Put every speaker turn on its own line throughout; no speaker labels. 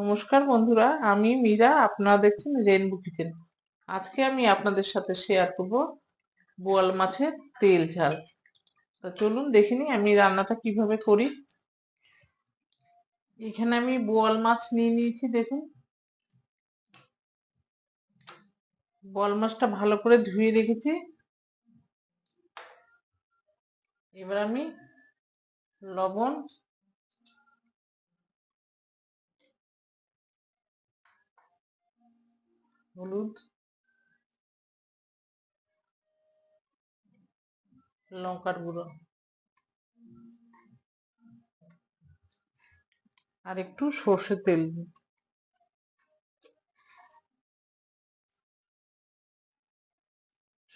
নমস্কার বন্ধুরা, আমি মীরা, আপনারা দেখছেন রেনবো কিচেন আজকে আমি আপনাদের সাথে শেয়ার করব বোয়াল মাছের তেল ঝাল। তা চলুন দেখে নিই আমি রান্নাটা কীভাবে করি। এখানে আমি বোয়াল মাছ নিয়ে নিয়েছি, দেখুন। বোয়াল মাছটা ভালো করে ধুয়ে রেখেছি। এবার আমি লবণ হলুদ লঙ্কার গুঁড়ো। আর একটু সর্ষের তেল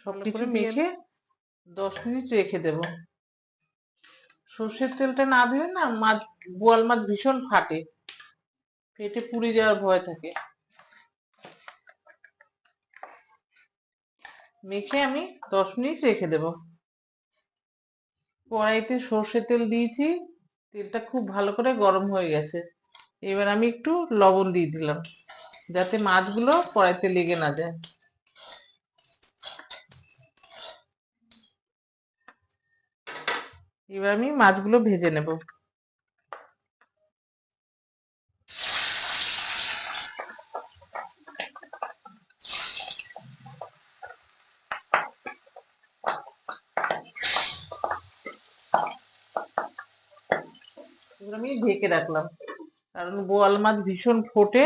সব কিছু মেখে দশ মিনিট রেখে দেব। সর্ষের তেলটা না দিলে না মাছ বোয়াল মাছ ভীষণ ফাটে। পেটে পুড়ে যাওয়ার ভয় থাকে। মেখে আমি দশ মিনিট রেখে দেব। কড়াইতে সর্ষের তেল দিয়েছি, তেলটা খুব ভালো করে গরম হয়ে গেছে। এবার আমি একটু লবণ দিয়ে দিলাম, যাতে মাছগুলো কড়াইতে লেগে না যায়। এবার আমি মাছগুলো ভেজে নেব। এবার আমি ঢেকে রাখলাম। কারণ বোয়াল মাছ ভীষণ ফোটে,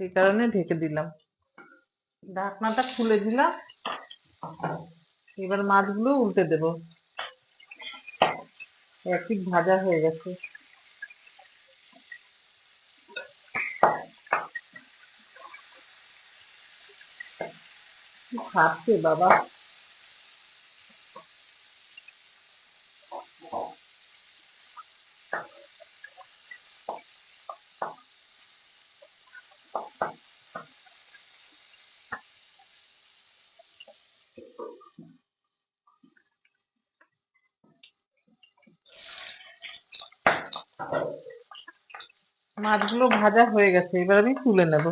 সেই কারণে ঢেকে দিলাম। ঢাকনাটা খুলে দিলাম। এবার মাছগুলো উল্টে দেব। একই ভাজা হয়ে গেছে। খাচ্ছে বাবা? মাছগুলো ভাজা হয়ে গেছে এবার আমি তুলে নেব।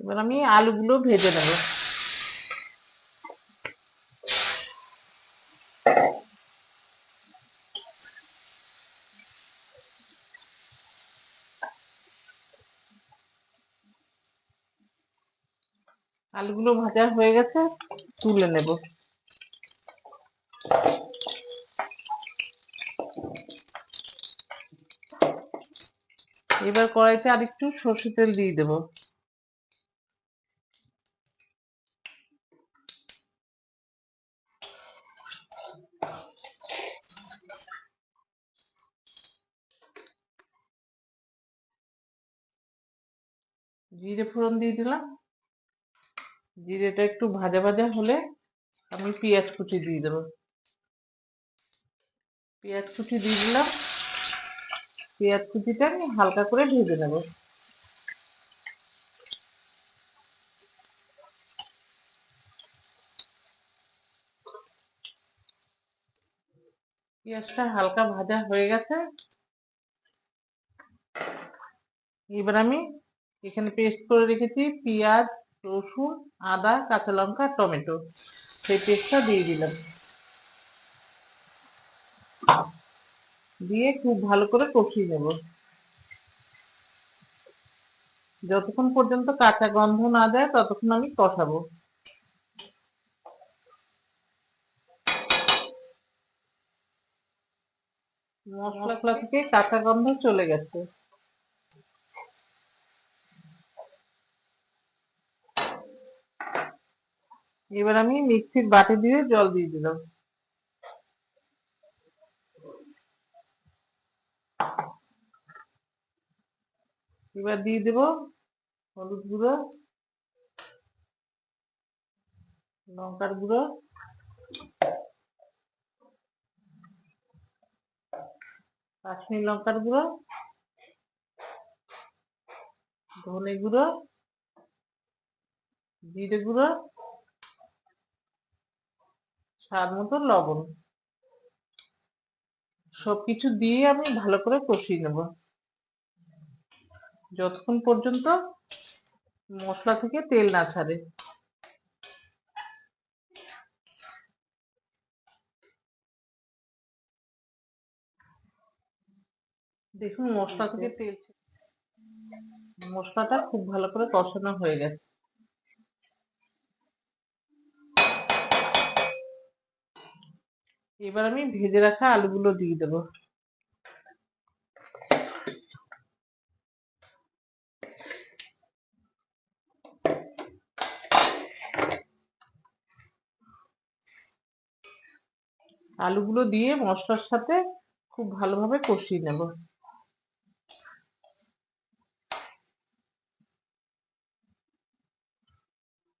এবার আমি আলুগুলো ভেজে নেব। আলুগুলো ভাজা হয়ে গেছে, তুলে নেব। এবার কড়াইতে আর একটু সর্ষে তেল দিয়ে দেব। জিরে ফোড়ন দিয়ে দিলাম। জিরেটা একটু ভাজা ভাজা হলে আমি পেঁয়াজ কুচি দিয়ে দেবো। পেঁয়াজ কুচি দিয়ে দিলাম। পেঁয়াজ কুচিটা আমি হালকা করে ভেজে নেব। পেঁয়াজটা হালকা ভাজা হয়ে গেছে। এবার আমি এখানে পেস্ট করে রেখেছি পেঁয়াজ রসুন, আদা, কাঁচা লঙ্কা, টমেটো। সেই পেস্টটা দিয়ে দিলাম। দিয়ে খুব ভালো করে কষিয়ে নেব। যতক্ষণ পর্যন্ত কাঁচা গন্ধ না দেয়, ততক্ষণ আমি কষাবো। মশলা থেকে কাঁচা গন্ধ চলে গেছে। এবার আমি মিক্সির বাটি দিয়ে জল দিয়ে দিলাম। এবার দিয়ে দেব হলুদ গুঁড়ো, লঙ্কার গুঁড়ো। কাশ্মীর লঙ্কার গুঁড়ো, ধনে গুঁড়ো, জিরে গুঁড়ো। স্বাদ মতো লবণ। সবকিছু দিয়ে আমি ভালো করে কষিয়ে নেব। যতক্ষণ পর্যন্ত মশলা থেকে তেল না ছাড়ে। দেখুন মশলা থেকে তেল মশলাটা খুব ভালো করে কষানো হয়ে গেছে। এবার আমি ভেজে রাখা আলুগুলো দিয়ে দেবো। আলুগুলো দিয়ে মশলার সাথে খুব ভালোভাবে কষিয়ে নেব।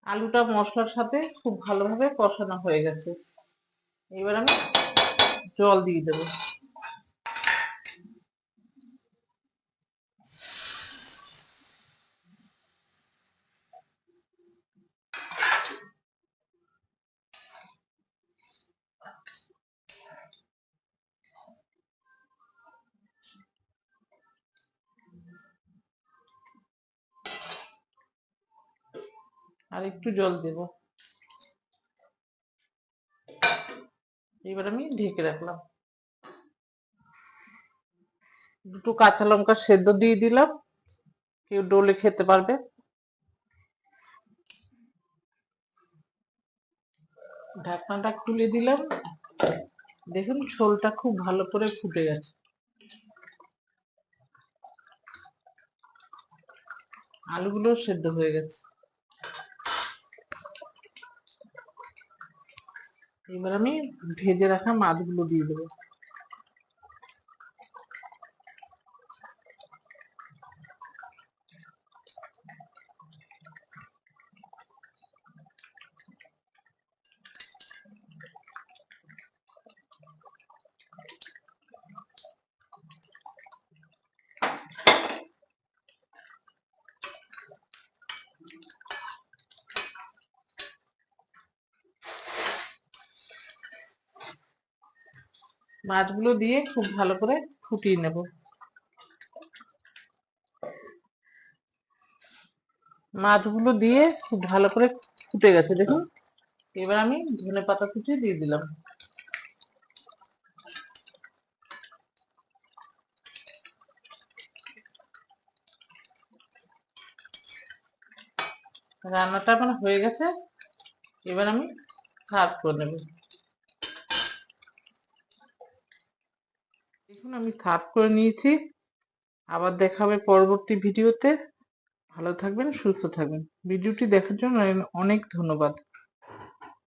আলুটা মশলার সাথে খুব ভালোভাবে কষানো হয়ে গেছে। এবার আমি জল দিয়ে দেবো। আর একটু জল দেব। এবার আমি ঢেকে রাখলাম। দুটো কাঁচা লঙ্কা সেদ্ধ দিয়ে দিলাম। কেউ ডোলে খেতে পারবে। ঢাকনাটা খুলে দিলাম। দেখুন, ঝোলটা খুব ভালো করে ফুটে গেছে। আলুগুলো সেদ্ধ হয়ে গেছে। এবার আমি ভেজে রাখা মাছগুলো দিয়ে দেবো। মাছগুলো দিয়ে খুব ভালো করে ফুটিয়ে নেব। মাছগুলো দিয়ে খুব ভালো করে ফুটে গেছে, দেখুন। এবার আমি ধনে পাতা কুচি দিয়ে দিলাম। রান্নাটা আমার হয়ে গেছে। এবার আমি সার্ভ করে নেব। দেখুন, আমি সার্ভ করে নিয়েছি। আবার দেখা হবে পরবর্তী ভিডিওতে। ভালো থাকবেন, সুস্থ থাকবেন। ভিডিওটি দেখার জন্য অনেক ধন্যবাদ।